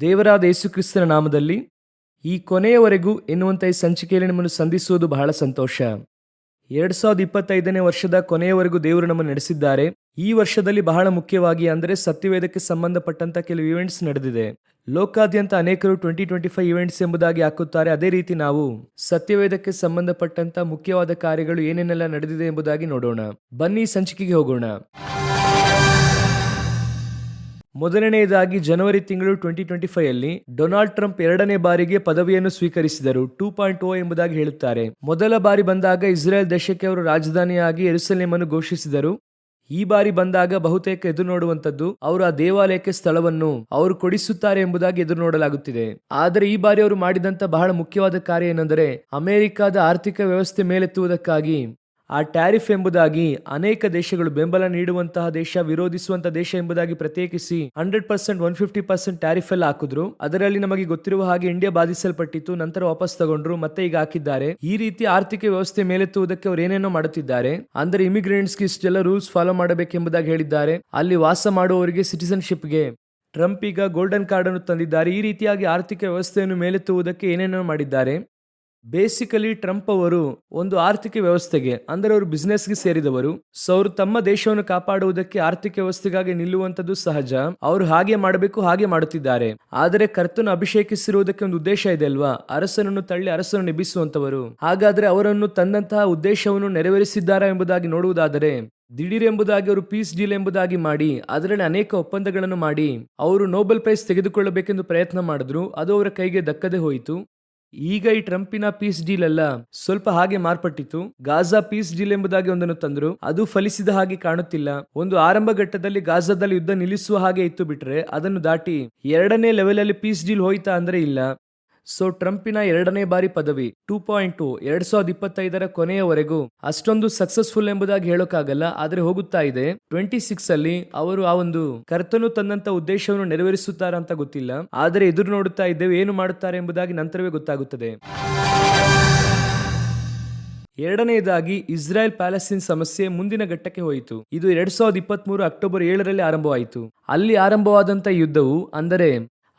ದೇವರಾದ ಯೇಸುಕ್ರಿಸ್ತನ ನಾಮದಲ್ಲಿ ಈ ಕೊನೆಯವರೆಗೂ ಎನ್ನುವಂಥ ಈ ಸಂಚಿಕೆಯಲ್ಲಿ ನಿಮ್ಮನ್ನು ಸಂಧಿಸುವುದು ಬಹಳ ಸಂತೋಷ. ಎರಡು ಸಾವಿರದ ಇಪ್ಪತ್ತೈದನೇ ವರ್ಷದ ಕೊನೆಯವರೆಗೂ ದೇವರು ನಮ್ಮನ್ನು ನಡೆಸಿದ್ದಾರೆ. ಈ ವರ್ಷದಲ್ಲಿ ಬಹಳ ಮುಖ್ಯವಾಗಿ ಅಂದರೆ ಸತ್ಯವೇದಕ್ಕೆ ಸಂಬಂಧಪಟ್ಟಂಥ ಕೆಲವು ಇವೆಂಟ್ಸ್ ನಡೆದಿದೆ. ಲೋಕಾದ್ಯಂತ ಅನೇಕರು ಟ್ವೆಂಟಿ ಟ್ವೆಂಟಿ ಫೈವ್ ಇವೆಂಟ್ಸ್ ಎಂಬುದಾಗಿ ಹಾಕುತ್ತಾರೆ. ಅದೇ ರೀತಿ ನಾವು ಸತ್ಯವೇದಕ್ಕೆ ಸಂಬಂಧಪಟ್ಟಂತ ಮುಖ್ಯವಾದ ಕಾರ್ಯಗಳು ಏನೇನೆಲ್ಲ ನಡೆದಿದೆ ಎಂಬುದಾಗಿ ನೋಡೋಣ. ಬನ್ನಿ ಸಂಚಿಕೆಗೆ ಹೋಗೋಣ. ಮೊದಲನೆಯದಾಗಿ ಜನವರಿ ತಿಂಗಳು ಟ್ವೆಂಟಿ ಟ್ವೆಂಟಿ ಫೈವ್ ಅಲ್ಲಿ ಡೊನಾಲ್ಡ್ ಟ್ರಂಪ್ ಎರಡನೇ ಬಾರಿಗೆ ಪದವಿಯನ್ನು ಸ್ವೀಕರಿಸಿದರು. ಟೂ ಪಾಯಿಂಟ್ ಓ ಎಂಬುದಾಗಿ ಹೇಳುತ್ತಾರೆ. ಮೊದಲ ಬಾರಿ ಬಂದಾಗ ಇಸ್ರೇಲ್ ದೇಶಕ್ಕೆ ಅವರು ರಾಜಧಾನಿಯಾಗಿ ಎರುಸಲೇಮ್ ಅನ್ನು ಘೋಷಿಸಿದರು. ಈ ಬಾರಿ ಬಂದಾಗ ಬಹುತೇಕ ಎದುರು ನೋಡುವಂತದ್ದು ಅವರು ಆ ದೇವಾಲಯಕ್ಕೆ ಸ್ಥಳವನ್ನು ಅವರು ಕೊಡಿಸುತ್ತಾರೆ ಎಂಬುದಾಗಿ ಎದುರು ನೋಡಲಾಗುತ್ತಿದೆ ಆದರೆ ಈ ಬಾರಿ ಅವರು ಮಾಡಿದಂತ ಬಹಳ ಮುಖ್ಯವಾದ ಕಾರ್ಯ ಏನೆಂದರೆ ಅಮೆರಿಕದ ಆರ್ಥಿಕ ವ್ಯವಸ್ಥೆ ಮೇಲೆತ್ತುವುದಕ್ಕಾಗಿ ಆ ಟ್ಯಾರಿಫ್ ಎಂಬುದಾಗಿ ಅನೇಕ ದೇಶಗಳು ಬೆಂಬಲ ನೀಡುವಂತಹ ದೇಶ ವಿರೋಧಿಸುವಂತಹ ದೇಶ ಎಂಬುದಾಗಿ ಪ್ರತ್ಯೇಕಿಸಿ hundred percent, one fifty percent tariff ಎಲ್ಲ ಹಾಕಿದ್ರು. ಅದರಲ್ಲಿ ನಮಗೆ ಗೊತ್ತಿರುವ ಹಾಗೆ ಇಂಡಿಯಾ ಬಾಧಿಸಲ್ಪಟ್ಟಿತ್ತು, ನಂತರ ವಾಪಸ್ ತಗೊಂಡ್ರು, ಮತ್ತೆ ಈಗ ಹಾಕಿದ್ದಾರೆ. ಈ ರೀತಿ ಆರ್ಥಿಕ ವ್ಯವಸ್ಥೆ ಮೇಲೆತ್ತುವುದಕ್ಕೆ ಅವರು ಏನೇನೋ ಮಾಡುತ್ತಿದ್ದಾರೆ. ಅಂದ್ರೆ ಇಮಿಗ್ರೆಂಟ್ಸ್ ಇಷ್ಟೆಲ್ಲ ರೂಲ್ಸ್ ಫಾಲೋ ಮಾಡಬೇಕೆಂಬುದಾಗಿ ಹೇಳಿದ್ದಾರೆ. ಅಲ್ಲಿ ವಾಸ ಮಾಡುವವರಿಗೆ ಸಿಟಿಸನ್ಶಿಪ್ಗೆ ಟ್ರಂಪ್ ಈಗ ಗೋಲ್ಡನ್ ಕಾರ್ಡ್ ಅನ್ನು ತಂದಿದ್ದಾರೆ. ಈ ರೀತಿಯಾಗಿ ಆರ್ಥಿಕ ವ್ಯವಸ್ಥೆಯನ್ನು ಮೇಲೆತ್ತುವುದಕ್ಕೆ ಏನೇನೋ ಮಾಡಿದ್ದಾರೆ. ಬೇಸಿಕಲಿ ಟ್ರಂಪ್ ಅವರು ಒಂದು ಆರ್ಥಿಕ ವ್ಯವಸ್ಥೆಗೆ, ಅಂದರೆ ಅವರು ಬಿಸ್ನೆಸ್ಗೆ ಸೇರಿದವರು ಸೊ ಅವರು ತಮ್ಮ ದೇಶವನ್ನು ಕಾಪಾಡುವುದಕ್ಕೆ ಆರ್ಥಿಕ ವ್ಯವಸ್ಥೆಗಾಗಿ ನಿಲ್ಲುವಂತದ್ದು ಸಹಜ. ಅವರು ಹಾಗೆ ಮಾಡಬೇಕು, ಹಾಗೆ ಮಾಡುತ್ತಿದ್ದಾರೆ. ಆದರೆ ಕರ್ತನು ಅಭಿಷೇಕಿಸಿರುವುದಕ್ಕೆ ಒಂದು ಉದ್ದೇಶ ಇದೆ ಅಲ್ವಾ? ಅರಸನನ್ನು ತಳ್ಳಿ ಅರಸನ್ನು ಎಬ್ಬಿಸುವಂತವರು ಹಾಗಾದ್ರೆ ಅವರನ್ನು ತಂದಂತಹ ಉದ್ದೇಶವನ್ನು ನೆರವೇರಿಸಿದ್ದಾರಾ ಎಂಬುದಾಗಿ ನೋಡುವುದಾದರೆ, ದಿಢೀರ್ ಎಂಬುದಾಗಿ ಅವರು ಪೀಸ್ ಡೀಲ್ ಎಂಬುದಾಗಿ ಮಾಡಿ, ಅದರಲ್ಲಿ ಅನೇಕ ಒಪ್ಪಂದಗಳನ್ನು ಮಾಡಿ, ಅವರು ನೋಬೆಲ್ ಪ್ರೈಸ್ ತೆಗೆದುಕೊಳ್ಳಬೇಕೆಂದು ಪ್ರಯತ್ನ ಮಾಡಿದ್ರು, ಅದು ಅವರ ಕೈಗೆ ದಕ್ಕದೆ ಹೋಯಿತು. ಈಗ ಈ ಟ್ರಂಪಿನ ಪೀಸ್ ಡೀಲ್ ಅಲ್ಲ, ಸ್ವಲ್ಪ ಹಾಗೆ ಮಾರ್ಪಟ್ಟಿತ್ತು. ಗಾಜಾ ಪೀಸ್ ಡೀಲ್ ಎಂಬುದಾಗಿ ಒಂದನ್ನು ತಂದ್ರು. ಅದು ಫಲಿಸಿದ ಹಾಗೆ ಕಾಣುತ್ತಿಲ್ಲ. ಒಂದು ಆರಂಭ ಘಟ್ಟದಲ್ಲಿ ಗಾಜಾದಲ್ಲಿ ಯುದ್ಧ ನಿಲ್ಲಿಸುವ ಹಾಗೆ ಇತ್ತು ಬಿಟ್ರೆ ಅದನ್ನು ದಾಟಿ ಎರಡನೇ ಲೆವೆಲ್ ಅಲ್ಲಿ ಪೀಸ್ ಡೀಲ್ ಹೋಯ್ತಾ ಅಂದ್ರೆ ಇಲ್ಲ. ಸೊ ಟ್ರಂಪಿನ ಎರಡನೇ ಬಾರಿ ಪದವಿ, ಟೂ ಪಾಯಿಂಟ್ ಟು, ಎರಡ್ ಸಾವಿರದ ಇಪ್ಪತ್ತೈದರ ಕೊನೆಯವರೆಗೂ. ಅಷ್ಟೊಂದು ಸಕ್ಸಸ್ಫುಲ್ ಎಂಬುದಾಗಿ ಹೇಳೋಕ್ಕಾಗಲ್ಲ, ಆದ್ರೆ ಹೋಗುತ್ತಾ ಇದೆ. ಟ್ವೆಂಟಿ ಸಿಕ್ಸ್ ಅಲ್ಲಿ ಅವರು ಆ ಒಂದು ಕರ್ತನು ತಂದಂತ ಉದ್ದೇಶವನ್ನು ನೆರವೇರಿಸುತ್ತಾರ ಅಂತ ಗೊತ್ತಿಲ್ಲ. ಆದರೆ ಎದುರು ನೋಡುತ್ತಾ ಇದ್ದೇವೆ, ಏನು ಮಾಡುತ್ತಾರೆ ಎಂಬುದಾಗಿ ನಂತರವೇ ಗೊತ್ತಾಗುತ್ತದೆ. ಎರಡನೆಯದಾಗಿ ಇಸ್ರಾಯೇಲ್ ಪ್ಯಾಲೆಸ್ತೀನ್ ಸಮಸ್ಯೆ ಮುಂದಿನ ಘಟ್ಟಕ್ಕೆ ಹೋಯಿತು. ಇದು ಎರಡ್ ಸಾವಿರದ ಇಪ್ಪತ್ತ್ ಮೂರು ಅಕ್ಟೋಬರ್ ಏಳರಲ್ಲಿ ಆರಂಭವಾಯಿತು. ಅಲ್ಲಿ ಆರಂಭವಾದಂತಹ ಯುದ್ಧವು, ಅಂದರೆ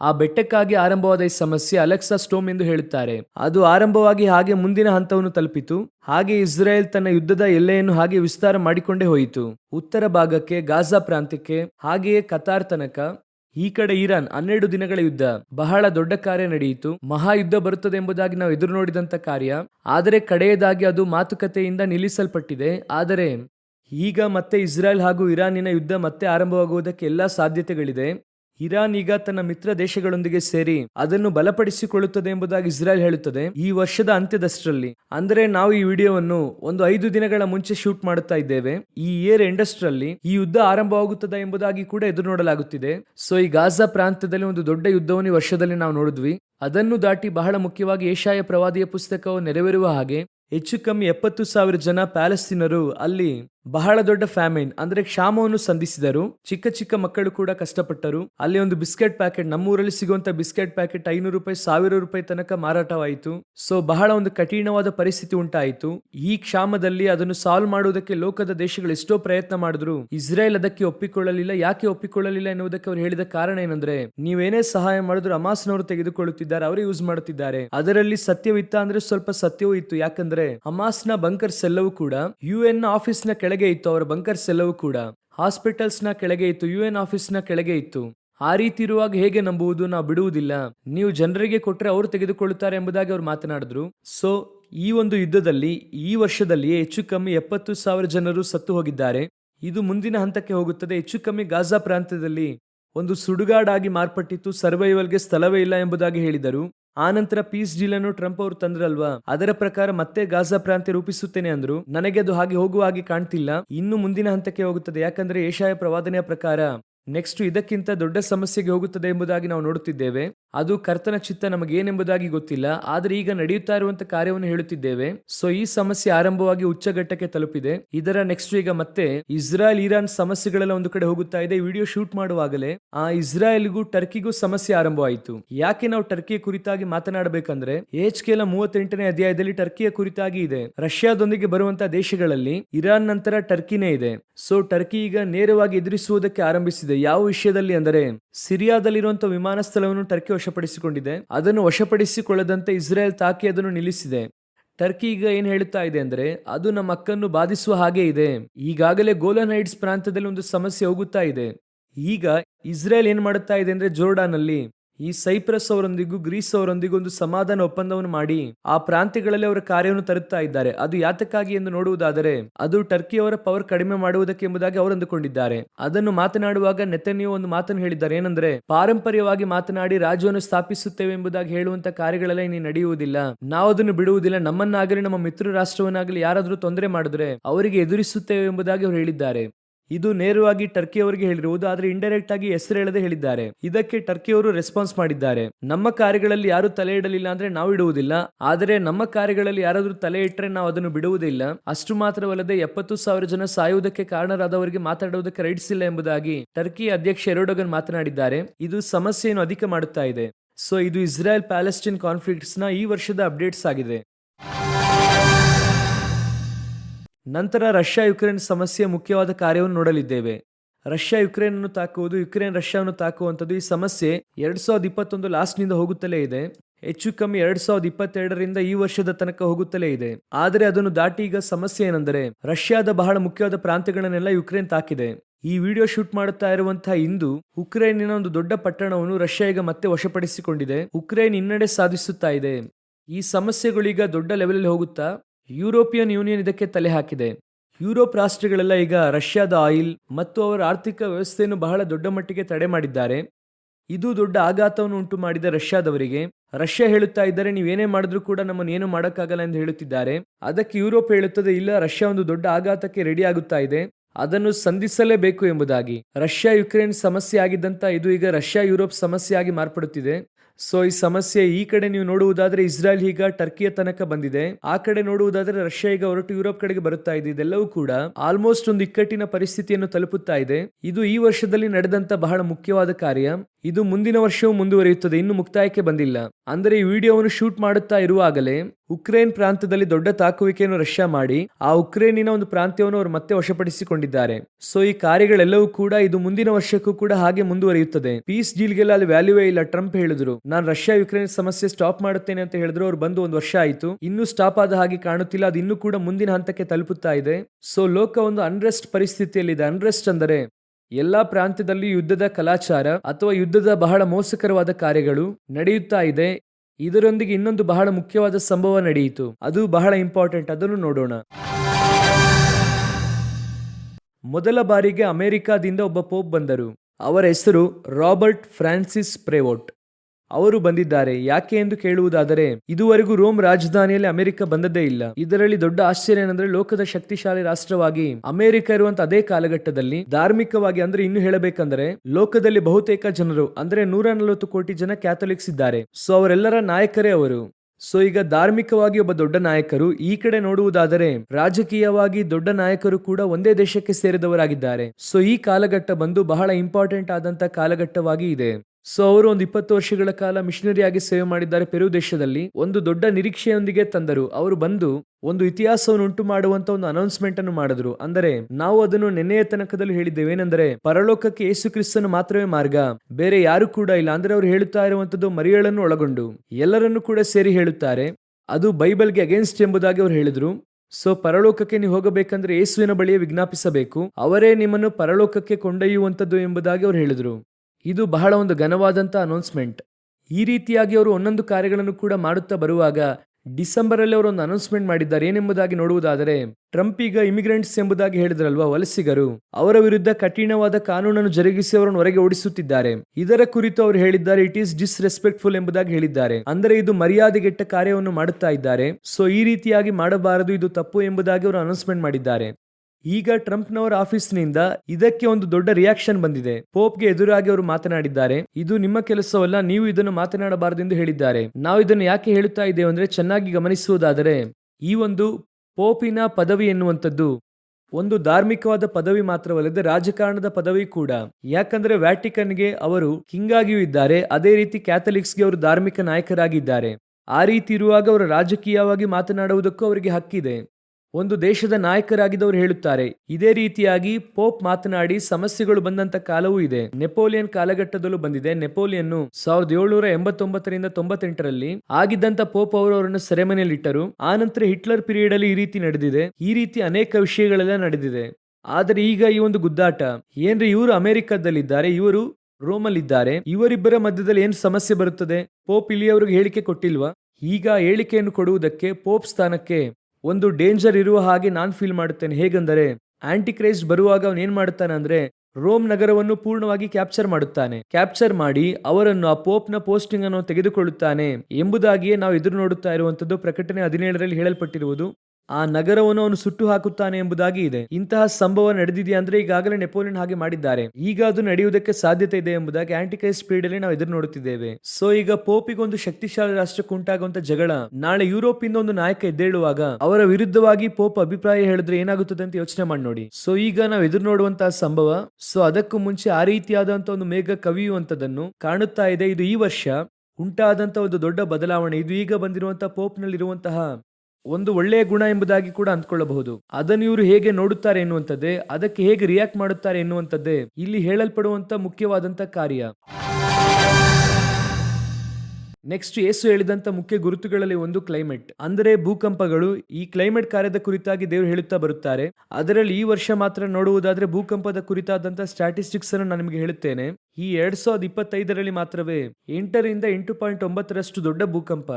ಆ ಬೆಟ್ಟಕ್ಕಾಗಿ ಆರಂಭವಾದ ಈ ಸಮಸ್ಯೆ ಅಲೆಕ್ಸಾ ಸ್ಟೋಮ್ ಎಂದು ಹೇಳುತ್ತಾರೆ. ಅದು ಆರಂಭವಾಗಿ ಹಾಗೆ ಮುಂದಿನ ಹಂತವನ್ನು ತಲುಪಿತು. ಹಾಗೆ ಇಸ್ರೇಲ್ ತನ್ನ ಯುದ್ಧದ ಎಲ್ಲೆಯನ್ನು ಹಾಗೆ ವಿಸ್ತಾರ ಮಾಡಿಕೊಂಡೇ ಹೋಯಿತು. ಉತ್ತರ ಭಾಗಕ್ಕೆ, ಗಾಜಾ ಪ್ರಾಂತ್ಯಕ್ಕೆ, ಹಾಗೆಯೇ ಕತಾರ್ ತನಕ, ಈ ಕಡೆ ಇರಾನ್ ಹನ್ನೆರಡು ದಿನಗಳ ಯುದ್ಧ. ಬಹಳ ದೊಡ್ಡ ಕಾರ್ಯ ನಡೆಯಿತು. ಮಹಾಯುದ್ಧ ಬರುತ್ತದೆ ಎಂಬುದಾಗಿ ನಾವು ಎದುರು ನೋಡಿದಂತ ಕಾರ್ಯ. ಆದರೆ ಕಡೆಯದಾಗಿ ಅದು ಮಾತುಕತೆಯಿಂದ ನಿಲ್ಲಿಸಲ್ಪಟ್ಟಿದೆ. ಆದರೆ, ಈಗ ಮತ್ತೆ ಇಸ್ರಾಯೇಲ್ ಹಾಗೂ ಇರಾನಿನ ಯುದ್ಧ ಮತ್ತೆ ಆರಂಭವಾಗುವುದಕ್ಕೆ ಎಲ್ಲಾ ಸಾಧ್ಯತೆಗಳಿದೆ. ಇರಾನ್ ಈಗ ತನ್ನ ಮಿತ್ರ ದೇಶಗಳೊಂದಿಗೆ ಸೇರಿ ಅದನ್ನು ಬಲಪಡಿಸಿಕೊಳ್ಳುತ್ತದೆ ಎಂಬುದಾಗಿ ಇಸ್ರಾಯೇಲ್ ಹೇಳುತ್ತದೆ ಈ ವರ್ಷದ ಅಂತ್ಯದಷ್ಟರಲ್ಲಿ. ಅಂದರೆ ನಾವು ಈ ವಿಡಿಯೋವನ್ನು ಒಂದು ಐದು ದಿನಗಳ ಮುಂಚೆ ಶೂಟ್ ಮಾಡುತ್ತಾ ಇದ್ದೇವೆ. ಈ ಇಯರ್ ಎಂಡಸ್ಟ್ರಲ್ಲಿ ಈ ಯುದ್ಧ ಆರಂಭವಾಗುತ್ತದೆ ಎಂಬುದಾಗಿ ಕೂಡ ಎದುರು ನೋಡಲಾಗುತ್ತಿದೆ ಸೊ, ಈ ಗಾಜಾ ಪ್ರಾಂತ್ಯದಲ್ಲಿ ಒಂದು ದೊಡ್ಡ ಯುದ್ಧವನ್ನು ಈ ವರ್ಷದಲ್ಲಿ ನಾವು ನೋಡಿದ್ವಿ. ಅದನ್ನು ದಾಟಿ ಬಹಳ ಮುಖ್ಯವಾಗಿ ಏಷಾಯ ಪ್ರವಾದಿಯ ಪುಸ್ತಕವು ನೆರವೇರುವ ಹಾಗೆ ಹೆಚ್ಚು ಕಮ್ಮಿ ಎಪ್ಪತ್ತು ಸಾವಿರ ಜನ ಪ್ಯಾಲೆಸ್ತೀನರು ಅಲ್ಲಿ ಬಹಳ ದೊಡ್ಡ ಫ್ಯಾಮಿನ್ ಅಂದ್ರೆ ಕ್ಷಾಮವನ್ನು ಸಂಧಿಸಿದರು. ಚಿಕ್ಕ ಚಿಕ್ಕ ಮಕ್ಕಳು ಕೂಡ ಕಷ್ಟಪಟ್ಟರು. ಅಲ್ಲಿ ಒಂದು ಬಿಸ್ಕೆಟ್ ಪ್ಯಾಕೆಟ್, ನಮ್ಮೂರಲ್ಲಿ ಸಿಗುವಂತ ಬಿಸ್ಕೆಟ್ ಪ್ಯಾಕೆಟ್ ಐನೂರು ರೂಪಾಯಿ, ಸಾವಿರ ರೂಪಾಯಿ ತನಕ ಮಾರಾಟವಾಯಿತು. ಸೊ ಬಹಳ ಒಂದು ಕಠಿಣವಾದ ಪರಿಸ್ಥಿತಿ ಉಂಟಾಯಿತು. ಈ ಕ್ಷಾಮದಲ್ಲಿ ಅದನ್ನು ಸಾಲ್ವ್ ಮಾಡುವುದಕ್ಕೆ ಲೋಕದ ದೇಶಗಳು ಎಷ್ಟೋ ಪ್ರಯತ್ನ ಮಾಡಿದ್ರು. ಇಸ್ರೇಲ್ ಅದಕ್ಕೆ ಒಪ್ಪಿಕೊಳ್ಳಲಿಲ್ಲ. ಯಾಕೆ ಒಪ್ಪಿಕೊಳ್ಳಲಿಲ್ಲ ಎನ್ನುವುದಕ್ಕೆ ಅವರು ಹೇಳಿದ ಕಾರಣ ಏನಂದ್ರೆ, ನೀವೇನೇ ಸಹಾಯ ಮಾಡಿದ್ರು ಅಮಾಸ್ನವರು ತೆಗೆದುಕೊಳ್ಳುತ್ತಿದ್ದಾರೆ, ಅವರು ಯೂಸ್ ಮಾಡುತ್ತಿದ್ದಾರೆ. ಅದರಲ್ಲಿ ಸತ್ಯವಿತ್ತ ಅಂದ್ರೆ ಸ್ವಲ್ಪ ಸತ್ಯವೂ ಇತ್ತು. ಯಾಕಂದ್ರೆ ಅಮಾಸ್ನ ಬಂಕರ್ಸ್ ಎಲ್ಲವೂ ಕೂಡ ಯು ಎನ್ ಆಫೀಸ್ನ ಇತ್ತು, ಅವರ ಬಂಕರ್ಸ್ ಎಲ್ಲವೂ ಕೂಡ. ಹಾಸ್ಪಿಟಲ್ಸ್ನ ಕೆಳಗೆ ಇತ್ತು ಯು ಎನ್ ಆಫೀಸ್ನ ಕೆಳಗೆ ಇತ್ತು. ಆ ರೀತಿ ಇರುವಾಗ ಹೇಗೆ ನಂಬುವುದು ನಾವು ಬಿಡುವುದಿಲ್ಲ. ನೀವು ಜನರಿಗೆ ಕೊಟ್ಟರೆ ಅವರು ತೆಗೆದುಕೊಳ್ಳುತ್ತಾರೆ ಎಂಬುದಾಗಿ ಅವರು ಮಾತನಾಡಿದ್ರು. ಸೊ ಈ ಒಂದು ಯುದ್ಧದಲ್ಲಿ, ಈ ವರ್ಷದಲ್ಲಿಯೇ ಹೆಚ್ಚು ಕಮ್ಮಿ ಎಪ್ಪತ್ತು ಸಾವಿರ ಜನರು ಸತ್ತು ಹೋಗಿದ್ದಾರೆ. ಇದು ಮುಂದಿನ ಹಂತಕ್ಕೆ ಹೋಗುತ್ತದೆ. ಹೆಚ್ಚು ಕಮ್ಮಿ ಗಾಜಾ ಪ್ರಾಂತ್ಯದಲ್ಲಿ ಒಂದು ಸುಡುಗಾಡಾಗಿ ಮಾರ್ಪಟ್ಟಿತ್ತು, ಸರ್ವೈವಲ್ಗೆ ಸ್ಥಳವೇ ಇಲ್ಲ ಎಂಬುದಾಗಿ ಹೇಳಿದರು. ಆನಂತರ ಪೀಸ್ ಡೀಲ್ ಅನ್ನು ಟ್ರಂಪ್ ಅವರು ತಂದ್ರಲ್ವಾ? ಅದರ ಪ್ರಕಾರ ಮತ್ತೆ ಗಾಜಾ ಪ್ರಾಂತ್ಯ ರೂಪಿಸುತ್ತೇನೆ ಅಂದ್ರು. ನನಗೆ ಅದು ಹಾಗೆ ಹೋಗುವ ಹಾಗೆ ಕಾಣ್ತಿಲ್ಲ. ಇನ್ನು ಮುಂದಿನ ಹಂತಕ್ಕೆ ಹೋಗುತ್ತದೆ. ಯಾಕಂದ್ರೆ ಏಷಾಯ ಪ್ರವಾದನೆಯ ಪ್ರಕಾರ ನೆಕ್ಸ್ಟ್ ಇದಕ್ಕಿಂತ ದೊಡ್ಡ ಸಮಸ್ಯೆಗೆ ಹೋಗುತ್ತದೆ ಎಂಬುದಾಗಿ ನಾವು ನೋಡುತ್ತಿದ್ದೇವೆ. ಅದು ಕರ್ತನ ಚಿತ್ತ ನಮಗೇನೆಂಬುದಾಗಿ ಗೊತ್ತಿಲ್ಲ, ಆದರೆ ಈಗ ನಡೆಯುತ್ತಾ ಇರುವಂತಹ ಕಾರ್ಯವನ್ನು ಹೇಳುತ್ತಿದ್ದೇವೆ. ಸೊ ಈ ಸಮಸ್ಯೆ ಆರಂಭವಾಗಿ ಉಚ್ಚಘಟ್ಟಕ್ಕೆ ತಲುಪಿದೆ. ಇದರ ನೆಕ್ಸ್ಟ್ ಈಗ ಮತ್ತೆ ಇಸ್ರಾಯಲ್ ಇರಾನ್ ಸಮಸ್ಯೆಗಳೆಲ್ಲ ಒಂದು ಕಡೆ ಹೋಗುತ್ತಾ ಇದೆ. ವಿಡಿಯೋ ಶೂಟ್ ಮಾಡುವಾಗಲೇ ಆ ಇಸ್ರಾಯಲ್ಗೂ ಟರ್ಕಿಗೂ ಸಮಸ್ಯೆ ಆರಂಭವಾಯಿತು. ಯಾಕೆ ನಾವು ಟರ್ಕಿಯ ಕುರಿತಾಗಿ ಮಾತನಾಡಬೇಕಂದ್ರೆ ಏಜ್ ಕೆಲ ಮೂವತ್ತೆಂಟನೇ ಅಧ್ಯಾಯದಲ್ಲಿ ಟರ್ಕಿಯ ಕುರಿತಾಗಿ ಇದೆ. ರಷ್ಯಾದೊಂದಿಗೆ ಬರುವಂತಹ ದೇಶಗಳಲ್ಲಿ ಇರಾನ್ ನಂತರ ಟರ್ಕಿನೇ ಇದೆ. ಸೊ ಟರ್ಕಿ ಈಗ ನೇರವಾಗಿ ಎದುರಿಸುವುದಕ್ಕೆ ಆರಂಭಿಸಿದೆ. ಯಾವ ವಿಷಯದಲ್ಲಿ ಅಂದರೆ ಸಿರಿಯಾದಲ್ಲಿರುವಂತಹ ವಿಮಾನ ಸ್ಥಳವನ್ನು ಟರ್ಕಿ ವಶಪಡಿಸಿಕೊಂಡಿದೆ. ಅದನ್ನು ವಶಪಡಿಸಿಕೊಳ್ಳದಂತೆ ಇಸ್ರೇಲ್ ತಾಕಿ ಅದನ್ನು ನಿಲ್ಲಿಸಿದೆ. ಟರ್ಕಿ ಈಗ ಏನ್ ಹೇಳುತ್ತಾ ಇದೆ ಅಂದ್ರೆ, ಅದು ನಮ್ಮ ಅಕ್ಕನ್ನು ಬಾಧಿಸುವ ಹಾಗೆ ಇದೆ. ಈಗಾಗಲೇ ಗೋಲನ್ ಹೈಟ್ಸ್ ಪ್ರಾಂತ್ಯದಲ್ಲಿ ಒಂದು ಸಮಸ್ಯೆ ಹೋಗುತ್ತಾ ಇದೆ. ಈಗ ಇಸ್ರೇಲ್ ಏನ್ ಮಾಡುತ್ತಾ ಇದೆ ಅಂದ್ರೆ ಜೋರ್ಡಾನ್ ಅಲ್ಲಿ ಈ ಸೈಪ್ರಸ್ ಅವರೊಂದಿಗೂ, ಗ್ರೀಸ್ ಅವರೊಂದಿಗೂ ಒಂದು ಸಮಾಧಾನ ಒಪ್ಪಂದವನ್ನು ಮಾಡಿ, ಆ ಪ್ರಾಂತ್ಯಗಳಲ್ಲಿ ಅವರ ಕಾರ್ಯವನ್ನು ತರುತ್ತಾ ಇದ್ದಾರೆ. ಅದು ಯಾತಕ್ಕಾಗಿ ಎಂದು ನೋಡುವುದಾದರೆ, ಅದು ಟರ್ಕಿ ಅವರ ಪವರ್ ಕಡಿಮೆ ಮಾಡುವುದಕ್ಕೆ ಎಂಬುದಾಗಿ ಅವರು ಅಂದುಕೊಂಡಿದ್ದಾರೆ. ಅದನ್ನು ಮಾತನಾಡುವಾಗ ನೆತನ್ಯು ಒಂದು ಮಾತನ್ನು ಹೇಳಿದ್ದಾರೆ. ಏನಂದ್ರೆ, ಪಾರಂಪರ್ಯವಾಗಿ ಮಾತನಾಡಿ ರಾಜ್ಯವನ್ನು ಸ್ಥಾಪಿಸುತ್ತೇವೆ ಎಂಬುದಾಗಿ ಹೇಳುವಂತ ಕಾರ್ಯಗಳೆಲ್ಲ ಇನ್ನು ನಡೆಯುವುದಿಲ್ಲ. ನಾವು ಅದನ್ನು ಬಿಡುವುದಿಲ್ಲ. ನಮ್ಮನ್ನಾಗಲಿ, ನಮ್ಮ ಮಿತ್ರ ರಾಷ್ಟ್ರವನ್ನಾಗಲಿ ಯಾರಾದರೂ ತೊಂದರೆ ಮಾಡಿದ್ರೆ, ಅವರಿಗೆ ಎದುರಿಸುತ್ತೇವೆ ಎಂಬುದಾಗಿ ಅವರು ಹೇಳಿದ್ದಾರೆ. ಇದು ನೇರವಾಗಿ ಟರ್ಕಿ ಅವರಿಗೆ ಹೇಳಿರುವುದು, ಆದರೆ ಇಂಡೈರೆಕ್ಟ್ ಆಗಿ ಹೆಸರು ಹೇಳದೆ ಹೇಳಿದ್ದಾರೆ. ಇದಕ್ಕೆ ಟರ್ಕಿ ಅವರು ರೆಸ್ಪಾನ್ಸ್ ಮಾಡಿದ್ದಾರೆ. ನಮ್ಮ ಕಾರ್ಯಗಳಲ್ಲಿ ಯಾರು ತಲೆ ಇಡಲಿಲ್ಲ ಅಂದ್ರೆ ನಾವು ಇಡುವುದಿಲ್ಲ. ಆದರೆ ನಮ್ಮ ಕಾರ್ಯಗಳಲ್ಲಿ ಯಾರಾದರೂ ತಲೆ ಇಟ್ಟರೆ ನಾವು ಅದನ್ನು ಬಿಡುವುದಿಲ್ಲ. ಅಷ್ಟು ಮಾತ್ರವಲ್ಲದೆ ಎಪ್ಪತ್ತು ಸಾವಿರ ಜನ ಸಾಯುವುದಕ್ಕೆ ಕಾರಣರಾದವರಿಗೆ ಮಾತಾಡುವುದಕ್ಕೆ ರೈಟ್ಸ್ ಇಲ್ಲ ಎಂಬುದಾಗಿ ಟರ್ಕಿ ಅಧ್ಯಕ್ಷ ಎರೋಡೋಗನ್ ಮಾತನಾಡಿದ್ದಾರೆ. ಇದು ಸಮಸ್ಯೆಯನ್ನು ಅಧಿಕ ಮಾಡುತ್ತಾ ಇದೆ. ಸೊ ಇದು ಇಸ್ರಾಯೆಲ್ ಪ್ಯಾಲೆಸ್ಟೈನ್ ಕಾನ್ಫ್ಲಿಕ್ಟ್ಸ್ನ ಈ ವರ್ಷದ ಅಪ್ಡೇಟ್ಸ್ ಆಗಿದೆ. ನಂತರ ರಷ್ಯಾ ಯುಕ್ರೇನ್ ಸಮಸ್ಯೆ ಮುಖ್ಯವಾದ ಕಾರ್ಯವನ್ನು ನೋಡಲಿದ್ದೇವೆ. ರಷ್ಯಾ ಯುಕ್ರೇನ್ ಅನ್ನು ತಾಕುವುದು, ಯುಕ್ರೇನ್ ರಷ್ಯಾವನ್ನು ತಾಕುವಂಥದ್ದು ಈ ಸಮಸ್ಯೆ ಎರಡ್ ಸಾವಿರದ ಇಪ್ಪತ್ತೊಂದು ಲಾಸ್ಟ್ನಿಂದ ಹೋಗುತ್ತಲೇ ಇದೆ. ಹೆಚ್ಚು ಕಮ್ಮಿ ಎರಡ್ ಸಾವಿರದ ಇಪ್ಪತ್ತೆರಡರಿಂದ ಈ ವರ್ಷದ ತನಕ ಹೋಗುತ್ತಲೇ ಇದೆ. ಆದರೆ ಅದನ್ನು ದಾಟಿ ಈಗ ಸಮಸ್ಯೆ ಏನೆಂದರೆ, ರಷ್ಯಾದ ಬಹಳ ಮುಖ್ಯವಾದ ಪ್ರಾಂತ್ಯಗಳನ್ನೆಲ್ಲ ಯುಕ್ರೇನ್ ತಾಕಿದೆ. ಈ ವಿಡಿಯೋ ಶೂಟ್ ಮಾಡುತ್ತಾ ಇರುವಂತಹ ಇಂದು ಉಕ್ರೇನಿನ ಒಂದು ದೊಡ್ಡ ಪಟ್ಟಣವನ್ನು ರಷ್ಯಾ ಈಗ ಮತ್ತೆ ವಶಪಡಿಸಿಕೊಂಡಿದೆ. ಉಕ್ರೇನ್ ಹಿನ್ನಡೆ ಸಾಧಿಸುತ್ತಾ ಇದೆ. ಈ ಸಮಸ್ಯೆಗಳು ಈಗ ದೊಡ್ಡ ಲೆವೆಲ್ ಹೋಗುತ್ತಾ ಯುರೋಪಿಯನ್ ಯೂನಿಯನ್ ಇದಕ್ಕೆ ತಲೆ ಹಾಕಿದೆ. ಯುರೋಪ್ ರಾಷ್ಟ್ರಗಳೆಲ್ಲ ಈಗ ರಷ್ಯಾದ ಆಯಿಲ್ ಮತ್ತು ಅವರ ಆರ್ಥಿಕ ವ್ಯವಸ್ಥೆಯನ್ನು ಬಹಳ ದೊಡ್ಡ ಮಟ್ಟಿಗೆ ತಡೆ ಮಾಡಿದ್ದಾರೆ. ಇದು ದೊಡ್ಡ ಆಘಾತವನ್ನು ಉಂಟು ಮಾಡಿದ ರಷ್ಯಾದವರಿಗೆ. ರಷ್ಯಾ ಹೇಳುತ್ತಾ ಇದ್ದಾರೆ ನೀವೇನೇ ಮಾಡಿದ್ರೂ ಕೂಡ ನಮ್ಮನ್ನು ಏನು ಮಾಡೋಕ್ಕಾಗಲ್ಲ ಎಂದು ಹೇಳುತ್ತಿದ್ದಾರೆ. ಅದಕ್ಕೆ ಯುರೋಪ್ ಹೇಳುತ್ತದೆ, ಇಲ್ಲ, ರಷ್ಯಾ ಒಂದು ದೊಡ್ಡ ಆಘಾತಕ್ಕೆ ರೆಡಿ ಆಗುತ್ತಾ ಇದೆ. ಅದನ್ನು ಸಂಧಿಸಲೇಬೇಕು ಎಂಬುದಾಗಿ. ರಷ್ಯಾ ಯುಕ್ರೇನ್ ಸಮಸ್ಯೆ ಆಗಿದ್ದಂತ ಇದು ಈಗ ರಷ್ಯಾ ಯುರೋಪ್ ಸಮಸ್ಯೆಯಾಗಿ ಮಾರ್ಪಡುತ್ತಿದೆ. ಸೊ ಈ ಸಮಸ್ಯೆ ಈ ಕಡೆ ನೀವು ನೋಡುವುದಾದ್ರೆ ಇಸ್ರಾಯಲ್ ಈಗ ಟರ್ಕಿಯ ತನಕ ಬಂದಿದೆ. ಆ ಕಡೆ ನೋಡುವುದಾದ್ರೆ ರಷ್ಯಾ ಈಗ ಹೊರಟು ಯುರೋಪ್ ಕಡೆಗೆ ಬರುತ್ತಾ ಇದೆ. ಇದೆಲ್ಲವೂ ಕೂಡ ಆಲ್ಮೋಸ್ಟ್ ಒಂದು ಇಕ್ಕಟ್ಟಿನ ಪರಿಸ್ಥಿತಿಯನ್ನು ತಲುಪುತ್ತಾ ಇದೆ. ಇದು ಈ ವರ್ಷದಲ್ಲಿ ನಡೆದಂತ ಬಹಳ ಮುಖ್ಯವಾದ ಕಾರ್ಯ. ಇದು ಮುಂದಿನ ವರ್ಷವೂ ಮುಂದುವರಿಯುತ್ತದೆ, ಇನ್ನು ಮುಕ್ತಾಯಕ್ಕೆ ಬಂದಿಲ್ಲ. ಅಂದರೆ ಈ ವಿಡಿಯೋವನ್ನು ಶೂಟ್ ಮಾಡುತ್ತಾ ಇರುವಾಗಲೇ ಉಕ್ರೇನ್ ಪ್ರಾಂತ್ಯದಲ್ಲಿ ದೊಡ್ಡ ತಾಕುವಿಕೆಯನ್ನು ರಷ್ಯಾ ಮಾಡಿ, ಆ ಉಕ್ರೇನಿನ ಒಂದು ಪ್ರಾಂತ್ಯವನ್ನು ಅವರು ಮತ್ತೆ ವಶಪಡಿಸಿಕೊಂಡಿದ್ದಾರೆ. ಸೊ, ಈ ಕಾರ್ಯಗಳೆಲ್ಲವೂ ಕೂಡ ಇದು ಮುಂದಿನ ವರ್ಷಕ್ಕೂ ಕೂಡ ಹಾಗೆ ಮುಂದುವರಿಯುತ್ತದೆ. ಪೀಸ್ ಡೀಲ್ಗೆಲ್ಲ ಅಲ್ಲಿ ವ್ಯಾಲ್ಯೂವೇ ಇಲ್ಲ, ಟ್ರಂಪ್ ಹೇಳಿದ್ರು. ನಾನು ರಷ್ಯಾ ಯುಕ್ರೇನ್ ಸಮಸ್ಯೆ ಸ್ಟಾಪ್ ಮಾಡುತ್ತೇನೆ ಅಂತ ಹೇಳಿದ್ರು, ಅವ್ರು ಬಂದು ಒಂದು ವರ್ಷ ಆಯಿತು. ಇನ್ನೂ ಸ್ಟಾಪ್ ಆದ ಹಾಗೆ ಕಾಣುತ್ತಿಲ್ಲ, ಅದು ಇನ್ನೂ ಕೂಡ ಮುಂದಿನ ಹಂತಕ್ಕೆ ತಲುಪುತ್ತಾ ಇದೆ. ಸೊ, ಲೋಕ ಒಂದು ಅನ್ರೆಸ್ಟ್ ಪರಿಸ್ಥಿತಿಯಲ್ಲಿದೆ. ಅನ್ರೆಸ್ಟ್ ಅಂದರೆ ಎಲ್ಲಾ ಪ್ರಾಂತ್ಯದಲ್ಲಿ ಯುದ್ಧದ ಕಲಾಚಾರ ಅಥವಾ ಯುದ್ಧದ ಬಹಳ ಮೋಸಕರವಾದ ಕಾರ್ಯಗಳು ನಡೆಯುತ್ತಾ ಇದೆ. ಇದರೊಂದಿಗೆ ಇನ್ನೊಂದು ಬಹಳ ಮುಖ್ಯವಾದ ಸಂಭವ ನಡೆಯಿತು. ಅದು ಬಹಳ ಇಂಪಾರ್ಟೆಂಟ್. ಅದನ್ನು ನೋಡೋಣ. ಮೊದಲ ಬಾರಿಗೆ ಅಮೆರಿಕಾದಿಂದ ಒಬ್ಬ ಪೋಪ್ ಬಂದರು. ಅವರ ಹೆಸರು ರಾಬರ್ಟ್ ಫ್ರಾನ್ಸಿಸ್ ಪ್ರೇವೋಟ್. ಅವರು ಬಂದಿದ್ದಾರೆ. ಯಾಕೆ ಎಂದು ಕೇಳುವುದಾದರೆ, ಇದುವರೆಗೂ ರೋಮ್ ರಾಜಧಾನಿಯಲ್ಲಿ ಅಮೆರಿಕ ಬಂದದೇ ಇಲ್ಲ. ಇದರಲ್ಲಿ ದೊಡ್ಡ ಆಶ್ಚರ್ಯ ಏನಂದ್ರೆ, ಲೋಕದ ಶಕ್ತಿಶಾಲಿ ರಾಷ್ಟ್ರವಾಗಿ ಅಮೆರಿಕ ಇರುವಂತ ಅದೇ ಕಾಲಘಟ್ಟದಲ್ಲಿ ಧಾರ್ಮಿಕವಾಗಿ ಅಂದ್ರೆ ಇನ್ನು ಹೇಳಬೇಕಂದ್ರೆ, ಲೋಕದಲ್ಲಿ ಬಹುತೇಕ ಜನರು ಅಂದ್ರೆ ನೂರ ನಲವತ್ತು ಕೋಟಿ ಜನ ಕ್ಯಾಥೋಲಿಕ್ಸ್ ಇದ್ದಾರೆ. ಸೊ ಅವರೆಲ್ಲರ ನಾಯಕರೇ ಅವರು. ಸೊ ಈಗ ಧಾರ್ಮಿಕವಾಗಿ ಒಬ್ಬ ದೊಡ್ಡ ನಾಯಕರು, ಈ ಕಡೆ ನೋಡುವುದಾದರೆ, ರಾಜಕೀಯವಾಗಿ ದೊಡ್ಡ ನಾಯಕರು ಕೂಡ ಒಂದೇ ದೇಶಕ್ಕೆ ಸೇರಿದವರಾಗಿದ್ದಾರೆ. ಸೊ ಈ ಕಾಲಘಟ್ಟ ಬಂದು ಬಹಳ ಇಂಪಾರ್ಟೆಂಟ್ ಆದಂತ ಕಾಲಘಟ್ಟವಾಗಿ ಇದೆ. ಸೊ ಅವರು ಒಂದು ಇಪ್ಪತ್ತು ವರ್ಷಗಳ ಕಾಲ ಮಿಷನರಿಯಾಗಿ ಸೇವೆ ಮಾಡಿದ್ದಾರೆ ಪೆರು ದೇಶದಲ್ಲಿ. ಒಂದು ದೊಡ್ಡ ನಿರೀಕ್ಷೆಯೊಂದಿಗೆ ತಂದರು. ಅವರು ಬಂದು ಒಂದು ಇತಿಹಾಸವನ್ನು ಉಂಟು ಮಾಡುವಂತ ಒಂದು ಅನೌನ್ಸ್ಮೆಂಟ್ ಅನ್ನು ಮಾಡಿದ್ರು. ಅಂದರೆ ನಾವು ಅದನ್ನು ನಿನ್ನೆಯ ತನಕದಲ್ಲಿ ಹೇಳಿದ್ದೇವೆ. ಏನೆಂದರೆ ಪರಲೋಕಕ್ಕೆ ಯೇಸು ಕ್ರಿಸ್ತನು ಮಾತ್ರವೇ ಮಾರ್ಗ. ಬೇರೆ ಯಾರು ಕೂಡ ಇಲ್ಲ. ಅಂದ್ರೆ ಅವರು ಹೇಳುತ್ತಾ ಇರುವಂತದ್ದು ಮರಿಯಳನ್ನು ಒಳಗೊಂಡು. ಎಲ್ಲರನ್ನು ಕೂಡ ಸೇರಿ ಹೇಳುತ್ತಾರೆ. ಅದು ಬೈಬಲ್ಗೆ ಅಗೇನ್ಸ್ಟ್ ಎಂಬುದಾಗಿ ಅವರು ಹೇಳಿದ್ರು. ಸೊ ಪರಲೋಕಕ್ಕೆ ನೀವು ಹೋಗಬೇಕಂದ್ರೆ ಯೇಸುವಿನ ಬಳಿಯೇ ವಿಜ್ಞಾಪಿಸಬೇಕು. ಅವರೇ ನಿಮ್ಮನ್ನು ಪರಲೋಕಕ್ಕೆ ಕೊಂಡೊಯ್ಯುವಂಥದ್ದು ಎಂಬುದಾಗಿ ಅವರು ಹೇಳಿದ್ರು. ಇದು ಬಹಳ ಒಂದು ಘನವಾದಂಥ ಅನೌನ್ಸ್ಮೆಂಟ್. ಈ ರೀತಿಯಾಗಿ ಅವರು ಒಂದೊಂದು ಕಾರ್ಯಗಳನ್ನು ಕೂಡ ಮಾಡುತ್ತಾ ಬರುವಾಗ ಡಿಸೆಂಬರಲ್ಲಿ ಅವರು ಒಂದು ಅನೌನ್ಸ್ಮೆಂಟ್ ಮಾಡಿದ್ದಾರೆ. ಏನೆಂಬುದಾಗಿ ನೋಡುವುದಾದರೆ, ಟ್ರಂಪ್ ಈಗ ಇಮಿಗ್ರೆಂಟ್ಸ್ ಎಂಬುದಾಗಿ ಹೇಳಿದ್ರಲ್ವಾ ವಲಸಿಗರು? ಅವರ ವಿರುದ್ಧ ಕಠಿಣವಾದ ಕಾನೂನನ್ನು ಜರುಗಿಸಿ ಅವರನ್ನು ಹೊರಗೆ ಓಡಿಸುತ್ತಿದ್ದಾರೆ. ಇದರ ಕುರಿತು ಅವರು ಹೇಳಿದ್ದಾರೆ ಇಟ್ ಈಸ್ ಡಿಸ್ರೆಸ್ಪೆಕ್ಟ್ಫುಲ್ ಎಂಬುದಾಗಿ ಹೇಳಿದ್ದಾರೆ. ಅಂದರೆ ಇದು ಮರ್ಯಾದೆಗೆಟ್ಟ ಕಾರ್ಯವನ್ನು ಮಾಡುತ್ತಾ ಇದ್ದಾರೆ. ಸೊ ಈ ರೀತಿಯಾಗಿ ಮಾಡಬಾರದು, ಇದು ತಪ್ಪು ಎಂಬುದಾಗಿ ಅವರು ಅನೌನ್ಸ್ಮೆಂಟ್ ಮಾಡಿದ್ದಾರೆ. ಈಗ ಟ್ರಂಪ್ನವರ ಆಫೀಸ್ನಿಂದ ಇದಕ್ಕೆ ಒಂದು ದೊಡ್ಡ ರಿಯಾಕ್ಷನ್ ಬಂದಿದೆ. ಪೋಪ್ಗೆ ಎದುರಾಗಿ ಅವರು ಮಾತನಾಡಿದ್ದಾರೆ. ಇದು ನಿಮ್ಮ ಕೆಲಸವಲ್ಲ, ನೀವು ಇದನ್ನು ಮಾತನಾಡಬಾರದೆಂದು ಹೇಳಿದ್ದಾರೆ. ನಾವು ಇದನ್ನು ಯಾಕೆ ಹೇಳುತ್ತಾ ಇದ್ದೇವೆ ಅಂದ್ರೆ ಚೆನ್ನಾಗಿ ಗಮನಿಸುವುದಾದರೆ, ಈ ಒಂದು ಪೋಪಿನ ಪದವಿ ಎನ್ನುವಂಥದ್ದು ಒಂದು ಧಾರ್ಮಿಕವಾದ ಪದವಿ ಮಾತ್ರವಲ್ಲದೆ ರಾಜಕಾರಣದ ಪದವಿ ಕೂಡ. ಯಾಕಂದ್ರೆ ವ್ಯಾಟಿಕನ್ಗೆ ಅವರು ಕಿಂಗ್ ಆಗಿಯೂ ಇದ್ದಾರೆ, ಅದೇ ರೀತಿ ಕ್ಯಾಥಲಿಕ್ಸ್ಗೆ ಅವರು ಧಾರ್ಮಿಕ ನಾಯಕರಾಗಿದ್ದಾರೆ. ಆ ರೀತಿ ಇರುವಾಗ ಅವರು ರಾಜಕೀಯವಾಗಿ ಮಾತನಾಡುವುದಕ್ಕೂ ಅವರಿಗೆ ಹಕ್ಕಿದೆ. ಒಂದು ದೇಶದ ನಾಯಕರಾಗಿದ್ದವರು ಹೇಳುತ್ತಾರೆ. ಇದೇ ರೀತಿಯಾಗಿ ಪೋಪ್ ಮಾತನಾಡಿ ಸಮಸ್ಯೆಗಳು ಬಂದಂತ ಕಾಲವೂ ಇದೆ. ನೆಪೋಲಿಯನ್ ಕಾಲಘಟ್ಟದಲ್ಲೂ ಬಂದಿದೆ. ನೆಪೋಲಿಯನ್ ಸಾವಿರದ ಏಳುನೂರ ಎಂಬತ್ತೊಂಬತ್ತರಿಂದ ತೊಂಬತ್ತೆಂಟರಲ್ಲಿ ಆಗಿದ್ದಂತ ಪೋಪ್ ಅವರು ಅವರನ್ನು ಸೆರೆಮನೆಯಲ್ಲಿಟ್ಟರು. ಆ ನಂತರ ಹಿಟ್ಲರ್ ಪೀರಿಯಡ್ ಅಲ್ಲಿ ಈ ರೀತಿ ನಡೆದಿದೆ. ಈ ರೀತಿ ಅನೇಕ ವಿಷಯಗಳೆಲ್ಲ ನಡೆದಿದೆ. ಆದರೆ ಈಗ ಈ ಒಂದು ಗುದ್ದಾಟ. ಏನ್ರಿ ಇವರು ಅಮೆರಿಕದಲ್ಲಿದ್ದಾರೆ? ಇವರು ರೋಮಲ್ಲಿದ್ದಾರೆ. ಇವರಿಬ್ಬರ ಮಧ್ಯದಲ್ಲಿ ಏನು ಸಮಸ್ಯೆ ಬರುತ್ತದೆ? ಪೋಪ್ ಇಲ್ಲಿಯವರಿಗೆ ಹೇಳಿಕೆ ಕೊಟ್ಟಿಲ್ವಾ? ಈಗ ಹೇಳಿಕೆಯನ್ನು ಕೊಡುವುದಕ್ಕೆ ಪೋಪ್ ಸ್ಥಾನಕ್ಕೆ ಒಂದು ಡೇಂಜರ್ ಇರುವ ಹಾಗೆ ನಾನು ಫೀಲ್ ಮಾಡುತ್ತೇನೆ. ಹೇಗೆಂದರೆ ಆಂಟಿ ಕ್ರೈಸ್ಟ್ ಬರುವಾಗ ಅವನು ಏನ್ ಮಾಡುತ್ತಾನೆ ಅಂದ್ರೆ ರೋಮ್ ನಗರವನ್ನು ಪೂರ್ಣವಾಗಿ ಕ್ಯಾಪ್ಚರ್ ಮಾಡುತ್ತಾನೆ. ಕ್ಯಾಪ್ಚರ್ ಮಾಡಿ ಅವರನ್ನು ಆ ಪೋಪ್ನ ಪೋಸ್ಟಿಂಗ್ ಅನ್ನು ತೆಗೆದುಕೊಳ್ಳುತ್ತಾನೆ ಎಂಬುದಾಗಿಯೇ ನಾವು ಎದುರು ನೋಡುತ್ತಾ ಇರುವಂತದ್ದು ಪ್ರಕಟಣೆ ಹದಿನೇಳರಲ್ಲಿ ಹೇಳಲ್ಪಟ್ಟಿರುವುದು. ಆ ನಗರವನ್ನು ಅವನು ಸುಟ್ಟು ಹಾಕುತ್ತಾನೆ ಎಂಬುದಾಗಿ ಇದೆ. ಇಂತಹ ಸಂಭವ ನಡೆದಿದೆಯಾ ಅಂದ್ರೆ ಈಗಾಗಲೇ ನೆಪೋಲಿಯನ್ ಹಾಗೆ ಮಾಡಿದ್ದಾರೆ. ಈಗ ಅದು ನಡೆಯುವುದಕ್ಕೆ ಸಾಧ್ಯತೆ ಇದೆ ಎಂಬುದಾಗಿ ಆಂಟಿಕೈಸ್ ಸ್ಪೀಡ್ ಅಲ್ಲಿ ನಾವು ಎದುರು ನೋಡುತ್ತಿದ್ದೇವೆ. ಸೊ ಈಗ ಪೋಪಿಗೊಂದು ಶಕ್ತಿಶಾಲಿ ರಾಷ್ಟ್ರಕ್ಕೆ ಉಂಟಾಗುವಂತ ಜಗಳ, ನಾಳೆ ಯುರೋಪ್ ಒಂದು ನಾಯಕ ಎದ್ದೇಳುವಾಗ ಅವರ ವಿರುದ್ಧವಾಗಿ ಪೋಪ್ ಅಭಿಪ್ರಾಯ ಹೇಳಿದ್ರೆ ಏನಾಗುತ್ತದೆ ಅಂತ ಯೋಚನೆ ಮಾಡಿ ನೋಡಿ. ಸೊ ಈಗ ನಾವು ಎದುರು ನೋಡುವಂತಹ ಸಂಭವ, ಸೊ ಅದಕ್ಕೂ ಮುಂಚೆ ಆ ರೀತಿಯಾದಂತಹ ಒಂದು ಮೇಘ ಕವಿಯುವಂತದನ್ನು ಕಾಣುತ್ತಾ ಇದೆ. ಇದು ಈ ವರ್ಷ ಉಂಟಾದಂತಹ ಒಂದು ದೊಡ್ಡ ಬದಲಾವಣೆ. ಇದು ಈಗ ಬಂದಿರುವಂತಹ ಪೋಪ್ ನಲ್ಲಿರುವಂತಹ ಒಂದು ಒಳ್ಳೆಯ ಗುಣ ಎಂಬುದಾಗಿ ಕೂಡ ಅಂದ್ಕೊಳ್ಳಬಹುದು. ಅದನ್ನು ಇವರು ಹೇಗೆ ನೋಡುತ್ತಾರೆ ಎನ್ನುವಂಥದ್ದೇ, ಅದಕ್ಕೆ ಹೇಗೆ ರಿಯಾಕ್ಟ್ ಮಾಡುತ್ತಾರೆ ಎನ್ನುವಂಥದ್ದೇ ಇಲ್ಲಿ ಹೇಳಲ್ಪಡುವಂತ ಮುಖ್ಯವಾದಂತ ಕಾರ್ಯ. ನೆಕ್ಸ್ಟ್ ಯೇಸು ಹೇಳಿದಂತ ಮುಖ್ಯ ಗುರುತುಗಳಲ್ಲಿ ಒಂದು ಕ್ಲೈಮೇಟ್ ಅಂದರೆ ಭೂಕಂಪಗಳು, ಈ ಕ್ಲೈಮೇಟ್ ಕಾರ್ಯದ ಕುರಿತಾಗಿ ದೇವರು ಹೇಳುತ್ತಾ ಬರುತ್ತಾರೆ. ಅದರಲ್ಲಿ ಈ ವರ್ಷ ಮಾತ್ರ ನೋಡುವುದಾದ್ರೆ ಭೂಕಂಪದ ಕುರಿತಾದಂತ ಸ್ಟಾಟಿಸ್ಟಿಕ್ಸ್ ಅನ್ನು ನಾನು ನಿಮಗೆ ಹೇಳುತ್ತೇನೆ. ಈ ಎರಡ್ ಸಾವಿರದ ಇಪ್ಪತ್ತೈದರಲ್ಲಿ ಮಾತ್ರವೇ ಎಂಟರಿಂದ ಎಂಟು ಪಾಯಿಂಟ್ ಒಂಬತ್ತರಷ್ಟು ದೊಡ್ಡ ಭೂಕಂಪ.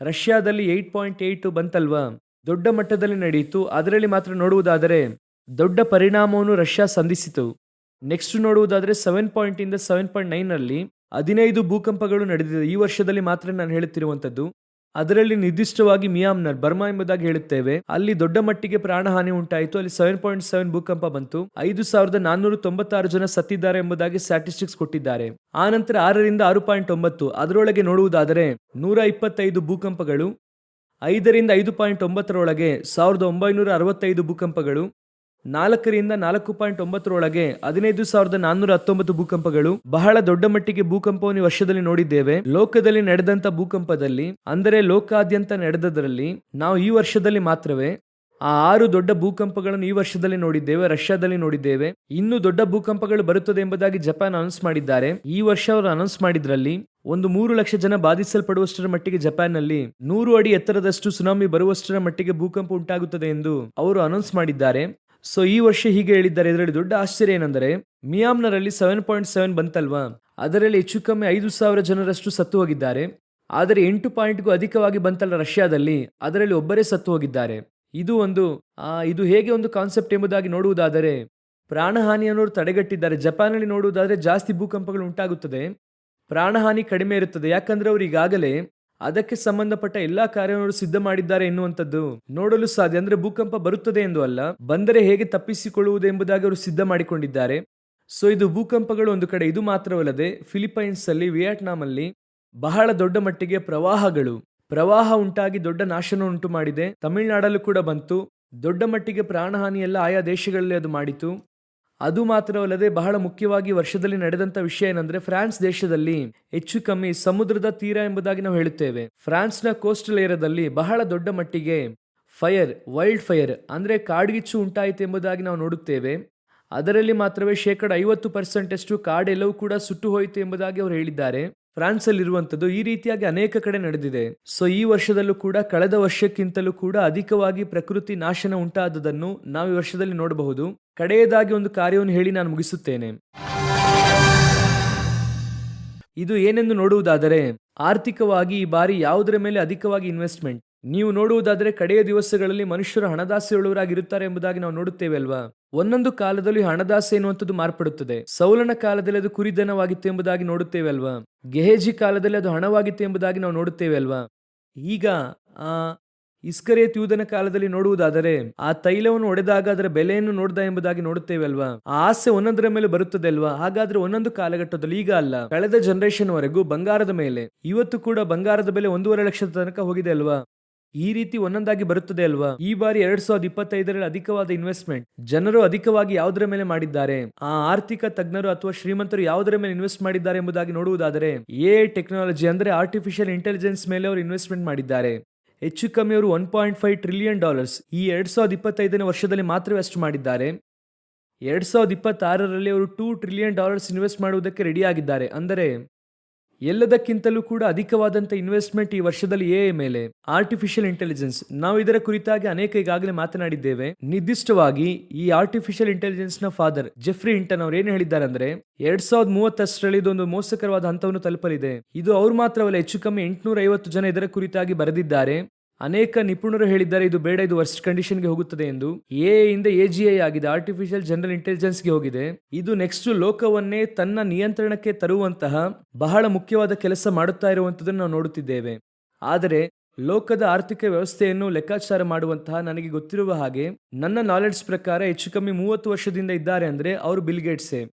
ರಷ್ಯಾದಲ್ಲಿ ಏಟ್ ಪಾಯಿಂಟ್ ಏಟ್ ಬಂತಲ್ವಾ? ದೊಡ್ಡ ಮಟ್ಟದಲ್ಲಿ ನಡೆಯಿತು. ಅದರಲ್ಲಿ ಮಾತ್ರ ನೋಡುವುದಾದರೆ ದೊಡ್ಡ ಪರಿಣಾಮವನ್ನು ರಷ್ಯಾ ಸಂಧಿಸಿತು. ನೆಕ್ಸ್ಟ್ ನೋಡುವುದಾದರೆ ಸೆವೆನ್ ಪಾಯಿಂಟ್ ಇಂದ ಸೆವೆನ್ ಪಾಯಿಂಟ್ ನೈನ್ ಅಲ್ಲಿ ಹದಿನೈದು ಭೂಕಂಪಗಳು ನಡೆದಿದೆ. ಈ ವರ್ಷದಲ್ಲಿ ಮಾತ್ರ ನಾನು ಹೇಳುತ್ತಿರುವಂತದ್ದು ಅದರಲ್ಲಿ ನಿರ್ದಿಷ್ಟವಾಗಿ ಮಿಯಾಮ್ನರ್ ಬರ್ಮಾ ಎಂಬುದಾಗಿ ಹೇಳುತ್ತೇವೆ. ಅಲ್ಲಿ ದೊಡ್ಡ ಮಟ್ಟಿಗೆ ಪ್ರಾಣಹಾನಿ ಉಂಟಾಯಿತು. ಅಲ್ಲಿ ಸೆವೆನ್ ಪಾಯಿಂಟ್ ಸೆವೆನ್ ಭೂಕಂಪ ಬಂತು. ಐದು ಸಾವಿರದ ನಾನ್ನೂರ ತೊಂಬತ್ತಾರು ಜನ ಸತ್ತಿದ್ದಾರೆ ಎಂಬುದಾಗಿ ಸ್ಟಾಟಿಸ್ಟಿಕ್ಸ್ ಕೊಟ್ಟಿದ್ದಾರೆ. ಆ ನಂತರ ಆರರಿಂದ ಆರು ಪಾಯಿಂಟ್ ಒಂಬತ್ತು. ಅದರೊಳಗೆ ನೋಡುವುದಾದರೆ ನೂರ ಇಪ್ಪತ್ತೈದು ಭೂಕಂಪಗಳು, ಐದರಿಂದ ಐದು ಪಾಯಿಂಟ್ ಒಂಬತ್ತರೊಳಗೆ ಸಾವಿರದ ಒಂಬೈನೂರ ಅರವತ್ತೈದು ಭೂಕಂಪಗಳು ನಾಲ್ಕರಿಂದ ನಾಲ್ಕು ಪಾಯಿಂಟ್ ಒಂಬತ್ತರೊಳಗೆ ಹದಿನೈದು ಸಾವಿರದ ನಾನ್ನೂರ ಹತ್ತೊಂಬತ್ತು ಭೂಕಂಪಗಳು ಬಹಳ ದೊಡ್ಡ ಮಟ್ಟಿಗೆ ಭೂಕಂಪವನ್ನು ವರ್ಷದಲ್ಲಿ ನೋಡಿದ್ದೇವೆ. ಲೋಕದಲ್ಲಿ ನಡೆದಂತ ಭೂಕಂಪದಲ್ಲಿ, ಅಂದರೆ ಲೋಕಾದ್ಯಂತ ನಡೆದದರಲ್ಲಿ, ನಾವು ಈ ವರ್ಷದಲ್ಲಿ ಮಾತ್ರವೇ ಆ ಆರು ದೊಡ್ಡ ಭೂಕಂಪಗಳನ್ನು ಈ ವರ್ಷದಲ್ಲಿ ನೋಡಿದ್ದೇವೆ, ರಷ್ಯಾದಲ್ಲಿ ನೋಡಿದ್ದೇವೆ. ಇನ್ನು ದೊಡ್ಡ ಭೂಕಂಪಗಳು ಬರುತ್ತದೆ ಎಂಬುದಾಗಿ ಜಪಾನ್ ಅನೌನ್ಸ್ ಮಾಡಿದ್ದಾರೆ. ಈ ವರ್ಷ ಅವರು ಅನೌನ್ಸ್ ಮಾಡಿದ್ರಲ್ಲಿ ಒಂದು ಮೂರು ಲಕ್ಷ ಜನ ಬಾಧಿಸಲ್ಪಡುವಷ್ಟರ ಮಟ್ಟಿಗೆ ಜಪಾನ್ನಲ್ಲಿ ನೂರು ಅಡಿ ಎತ್ತರದಷ್ಟು ಸುನಾಮಿ ಬರುವಷ್ಟರ ಮಟ್ಟಿಗೆ ಭೂಕಂಪ ಉಂಟಾಗುತ್ತದೆ ಎಂದು ಅವರು ಅನೌನ್ಸ್ ಮಾಡಿದ್ದಾರೆ. ಸೊ ಈ ವರ್ಷ ಹೀಗೆ ಹೇಳಿದ್ದಾರೆ. ಇದರಲ್ಲಿ ದೊಡ್ಡ ಆಶ್ಚರ್ಯ ಏನೆಂದರೆ, ಮಿಯಾಮ್ನರಲ್ಲಿ ಸೆವೆನ್ ಪಾಯಿಂಟ್ ಸೆವೆನ್ ಬಂತಲ್ವಾ? ಅದರಲ್ಲಿ ಹೆಚ್ಚು ಕಮ್ಮಿ ಐದು ಸಾವಿರ ಜನರಷ್ಟು ಸತ್ತು ಹೋಗಿದ್ದಾರೆ. ಆದರೆ ಎಂಟು ಪಾಯಿಂಟ್ಗೂ ಅಧಿಕವಾಗಿ ಬಂತಲ್ಲ ರಷ್ಯಾದಲ್ಲಿ. ಅದರಲ್ಲಿ ಒಬ್ಬರೇ ಸತ್ತು ಹೋಗಿದ್ದಾರೆ. ಇದು ಒಂದು ಇದು ಹೇಗೆ ಒಂದು ಕಾನ್ಸೆಪ್ಟ್ ಎಂಬುದಾಗಿ ನೋಡುವುದಾದರೆ ಪ್ರಾಣಹಾನಿಯನ್ನು ತಡೆಗಟ್ಟಿದ್ದಾರೆ. ಜಪಾನಲ್ಲಿ ನೋಡುವುದಾದರೆ ಜಾಸ್ತಿ ಭೂಕಂಪಗಳು ಉಂಟಾಗುತ್ತದೆ. ಪ್ರಾಣಹಾನಿ ಕಡಿಮೆ ಇರುತ್ತದೆ. ಯಾಕಂದ್ರೆ ಅವರು ಈಗಾಗಲೇ ಅದಕ್ಕೆ ಸಂಬಂಧಪಟ್ಟ ಎಲ್ಲಾ ಕಾರ್ಯವನ್ನು ಸಿದ್ಧ ಮಾಡಿದ್ದಾರೆ ಎನ್ನುವಂಥದ್ದು ನೋಡಲು ಸಾಧ್ಯ. ಅಂದ್ರೆ ಭೂಕಂಪ ಬರುತ್ತದೆ ಎಂದು ಅಲ್ಲ, ಬಂದರೆ ಹೇಗೆ ತಪ್ಪಿಸಿಕೊಳ್ಳುವುದು ಎಂಬುದಾಗಿ ಅವರು ಸಿದ್ಧ ಮಾಡಿಕೊಂಡಿದ್ದಾರೆ. ಸೊ ಇದು ಭೂಕಂಪಗಳು ಒಂದು ಕಡೆ, ಇದು ಮಾತ್ರವಲ್ಲದೆ ಫಿಲಿಪೈನ್ಸ್ ಅಲ್ಲಿ ವಿಯೆಟ್ನಾಂ ಅಲ್ಲಿ ಬಹಳ ದೊಡ್ಡ ಮಟ್ಟಿಗೆ ಪ್ರವಾಹಗಳು, ಪ್ರವಾಹ ಉಂಟಾಗಿ ದೊಡ್ಡ ನಾಶನ ಉಂಟು ಮಾಡಿದೆ ತಮಿಳುನಾಡಲ್ಲೂ ಕೂಡ ಬಂತು. ದೊಡ್ಡ ಮಟ್ಟಿಗೆ ಪ್ರಾಣಹಾನಿ ಎಲ್ಲ ಆಯಾ ದೇಶಗಳಲ್ಲಿ ಅದು ಮಾಡಿತು. ಅದು ಮಾತ್ರವಲ್ಲದೆ ಬಹಳ ಮುಖ್ಯವಾಗಿ ವರ್ಷದಲ್ಲಿ ನಡೆದಂತ ವಿಷಯ ಏನಂದ್ರೆ ಫ್ರಾನ್ಸ್ ದೇಶದಲ್ಲಿ ಹೆಚ್ಚು ಕಮ್ಮಿ ಸಮುದ್ರದ ತೀರ ಎಂಬುದಾಗಿ ನಾವು ಹೇಳುತ್ತೇವೆ. ಫ್ರಾನ್ಸ್ನ ಕೋಸ್ಟಲ್ ಏರಿಯಾದಲ್ಲಿ ಬಹಳ ದೊಡ್ಡ ಮಟ್ಟಿಗೆ ಫೈರ್, ವೈಲ್ಡ್ ಫೈರ್ ಅಂದ್ರೆ ಕಾಡ್ಗಿಚ್ಚು ಉಂಟಾಯಿತು ಎಂಬುದಾಗಿ ನಾವು ನೋಡುತ್ತೇವೆ. ಅದರಲ್ಲಿ ಮಾತ್ರವೇ ಶೇಕಡ ಐವತ್ತು ಪರ್ಸೆಂಟಷ್ಟು ಕಾಡೆಲ್ಲವೂ ಕೂಡ ಸುಟ್ಟು ಹೋಯಿತು ಎಂಬುದಾಗಿ ಅವರು ಹೇಳಿದ್ದಾರೆ. ಫ್ರಾನ್ಸ್ ಅಲ್ಲಿ ಈ ರೀತಿಯಾಗಿ ಅನೇಕ ಕಡೆ ನಡೆದಿದೆ. ಸೊ ಈ ವರ್ಷದಲ್ಲೂ ಕೂಡ ಕಳೆದ ವರ್ಷಕ್ಕಿಂತಲೂ ಕೂಡ ಅಧಿಕವಾಗಿ ಪ್ರಕೃತಿ ನಾಶನ ಉಂಟಾದದನ್ನು ನಾವು ಈ ವರ್ಷದಲ್ಲಿ ನೋಡಬಹುದು. ಕಡೆಯದಾಗಿ ಒಂದು ಕಾರ್ಯವನ್ನು ಹೇಳಿ ನಾನು ಮುಗಿಸುತ್ತೇನೆ. ಇದು ಏನೆಂದು ನೋಡುವುದಾದರೆ, ಆರ್ಥಿಕವಾಗಿ ಈ ಬಾರಿ ಯಾವುದರ ಮೇಲೆ ಅಧಿಕವಾಗಿ ಇನ್ವೆಸ್ಟ್ಮೆಂಟ್ ನೀವು ನೋಡುವುದಾದರೆ ಕಡೆಯ ದಿವಸಗಳಲ್ಲಿ ಮನುಷ್ಯರು ಹಣದಾಸೆಯುಳ್ಳವರಾಗಿರುತ್ತಾರೆ ಎಂಬುದಾಗಿ ನಾವು ನೋಡುತ್ತೇವೆ ಅಲ್ವಾ? ಒಂದೊಂದು ಕಾಲದಲ್ಲಿ ಹಣದಾಸೆ ಎನ್ನುವಂಥದ್ದು ಮಾರ್ಪಡುತ್ತದೆ. ಸೌಲನ ಕಾಲದಲ್ಲಿ ಅದು ಕುರಿದನವಾಗಿತ್ತು ಎಂಬುದಾಗಿ ನೋಡುತ್ತೇವೆ ಅಲ್ವಾ? ಗೆಹೇಜಿ ಕಾಲದಲ್ಲಿ ಅದು ಹಣವಾಗಿತ್ತು ಎಂಬುದಾಗಿ ನಾವು ನೋಡುತ್ತೇವೆ ಅಲ್ವಾ? ಈಗ, ಆ ಇಸ್ಕರೆಯ ಯೂದನ ಕಾಲದಲ್ಲಿ ನೋಡುವುದಾದರೆ, ಆ ತೈಲವನ್ನು ಒಡೆದಾಗ ಅದರ ಬೆಲೆಯನ್ನು ನೋಡಿದ ಎಂಬುದಾಗಿ ನೋಡುತ್ತೇವೆ ಅಲ್ವಾ? ಆ ಆಸೆ ಒಂದೊಂದರ ಮೇಲೆ ಬರುತ್ತದೆ ಅಲ್ವಾ? ಹಾಗಾದ್ರೆ ಒಂದೊಂದು ಕಾಲಘಟ್ಟದಲ್ಲಿ ಈಗ ಅಲ್ಲ. ಕಳೆದ ಜನರೇಷನ್ ವರೆಗೂ ಬಂಗಾರದ ಮೇಲೆ. ಇವತ್ತು ಕೂಡ ಬಂಗಾರದ ಬೆಲೆ ಒಂದೂವರೆ ಲಕ್ಷದ ತನಕ ಹೋಗಿದೆ ಅಲ್ವಾ? ಈ ರೀತಿ ಒಂದೊಂದಾಗಿ ಬರುತ್ತದೆ ಅಲ್ವಾ? ಈ ಬಾರಿ ಎರಡ್ ಸಾವಿರದ ಇಪ್ಪತ್ತೈದರಲ್ಲಿ ಅಧಿಕವಾದ ಇನ್ವೆಸ್ಟ್ಮೆಂಟ್. ಜನರು ಅಧಿಕವಾಗಿ ಯಾವುದರ ಮೇಲೆ ಮಾಡಿದ್ದಾರೆ? ಆ ಆರ್ಥಿಕ ತಜ್ಞರು ಅಥವಾ ಶ್ರೀಮಂತರು ಯಾವುದರ ಮೇಲೆ ಇನ್ವೆಸ್ಟ್ ಮಾಡಿದ್ದಾರೆ ಎಂಬುದಾಗಿ ನೋಡುವುದಾದರೆ, ಎ ಟೆಕ್ನಾಲಜಿ ಅಂದ್ರೆ ಆರ್ಟಿಫಿಷಿಯಲ್ ಇಂಟೆಲಿಜೆನ್ಸ್ ಮೇಲೆ ಅವರು ಇನ್ವೆಸ್ಟ್ಮೆಂಟ್ ಮಾಡಿದ್ದಾರೆ. ಹೆಚ್ಚು ಕಮ್ಮಿ ಅವರು one point five trillion dollars. ಈ ಎರಡ್ ಸಾವಿರದ ಇಪ್ಪತ್ತೈದನೇ ವರ್ಷದಲ್ಲಿ ಮಾತ್ರವೇ ಅಷ್ಟು ಮಾಡಿದ್ದಾರೆ. ಎರಡ್ ಸಾವಿರದ ಇಪ್ಪತ್ತಾರರಲ್ಲಿ ಅವರು ಟೂ ಟ್ರಿಲಿಯನ್ ಡಾಲರ್ಸ್ ಇನ್ವೆಸ್ಟ್ ಮಾಡುವುದಕ್ಕೆ ರೆಡಿ ಆಗಿದ್ದಾರೆ. ಅಂದರೆ ಎಲ್ಲದಕ್ಕಿಂತಲೂ ಕೂಡ ಅಧಿಕವಾದಂಥ ಇನ್ವೆಸ್ಟ್ಮೆಂಟ್ ಈ ವರ್ಷದಲ್ಲಿ ಎ ಮೇಲೆ ಆರ್ಟಿಫಿಷಿಯಲ್ ಇಂಟೆಲಿಜೆನ್ಸ್ ನಾವು ಇದರ ಕುರಿತಾಗಿ ಅನೇಕ ಈಗಾಗಲೇ ಮಾತನಾಡಿದ್ದೇವೆ. ನಿರ್ದಿಷ್ಟವಾಗಿ ಈ ಆರ್ಟಿಫಿಷಿಯಲ್ ಇಂಟೆಲಿಜೆನ್ಸ್ನ ಫಾದರ್ ಜೆಫ್ರಿ ಇಂಟನ್ ಅವ್ರು ಏನು ಹೇಳಿದ್ದಾರೆ ಅಂದ್ರೆ ಎರಡ್ ಸಾವಿರದ ಮೂವತ್ತಷ್ಟರಲ್ಲಿ ಇದೊಂದು ಮೋಸಕರವಾದ ಹಂತವನ್ನು ತಲುಪಲಿದೆ. ಇದು ಅವ್ರು ಮಾತ್ರವಲ್ಲ, ಹೆಚ್ಚು ಕಮ್ಮಿ ಎಂಟುನೂರ ಐವತ್ತು ಜನ ಇದರ ಕುರಿತಾಗಿ ಬರೆದಿದ್ದಾರೆ. ಅನೇಕ ನಿಪುಣರು ಹೇಳಿದ್ದಾರೆ, ಇದು ಬೇಡ, ಇದು ವರ್ಸ್ಟ್ ಕಂಡೀಷನ್ಗೆ ಹೋಗುತ್ತದೆ ಎಂದು. ಎ ಇಂದ ಐ ಆಗಿದೆ ಆರ್ಟಿಫಿಷಿಯಲ್ ಜನರಲ್ ಇಂಟೆಲಿಜೆನ್ಸ್ಗೆ ಹೋಗಿದೆ. ಇದು ನೆಕ್ಸ್ಟ್ ಲೋಕವನ್ನೇ ತನ್ನ ನಿಯಂತ್ರಣಕ್ಕೆ ತರುವಂತಹ ಬಹಳ ಮುಖ್ಯವಾದ ಕೆಲಸ ಮಾಡುತ್ತಾ ಇರುವಂಥದ್ದನ್ನು ನಾವು ನೋಡುತ್ತಿದ್ದೇವೆ. ಆದರೆ, ಲೋಕದ ಆರ್ಥಿಕ ವ್ಯವಸ್ಥೆಯನ್ನು ಲೆಕ್ಕಾಚಾರ ಮಾಡುವಂತಹ ನನಗೆ ಗೊತ್ತಿರುವ ಹಾಗೆ, ನನ್ನ ನಾಲೆಡ್ಜ್ ಪ್ರಕಾರ ಹೆಚ್ಚು ಕಮ್ಮಿ ಮೂವತ್ತು ವರ್ಷದಿಂದ ಇದ್ದಾರೆ ಅಂದ್ರೆ ಅವರು ಬಿಲ್ಗೇಟ್ಸೆ